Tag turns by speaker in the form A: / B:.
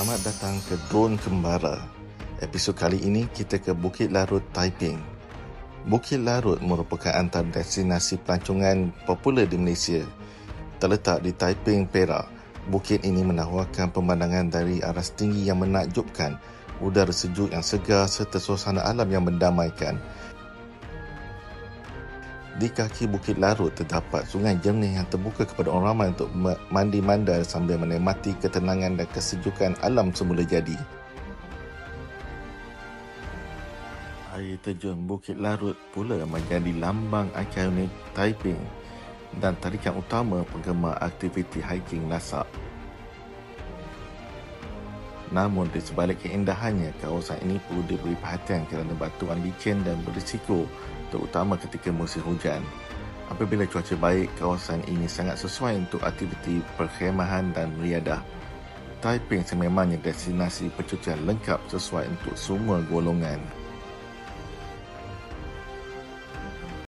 A: Selamat datang ke Drone Kembara. Episod kali ini kita ke Bukit Larut, Taiping. Bukit Larut merupakan antara destinasi pelancongan popular di Malaysia. Terletak di Taiping, Perak. Bukit ini menawarkan pemandangan dari aras tinggi yang menakjubkan, udara sejuk yang segar serta suasana alam yang mendamaikan. Di kaki Bukit Larut terdapat sungai jernih yang terbuka kepada orang ramai untuk mandi mandar sambil menikmati ketenangan dan kesejukan alam semula jadi. Air terjun Bukit Larut pula menjadi lambang ikonik Taiping dan tarikan utama penggemar aktiviti hiking lasak. Namun di sebalik keindahannya, kawasan ini perlu diberi perhatian kerana batuan licin dan berisiko terutama ketika musim hujan. Apabila cuaca baik, kawasan ini sangat sesuai untuk aktiviti perkhemahan dan riadah. Taiping sememangnya destinasi percutian lengkap sesuai untuk semua golongan.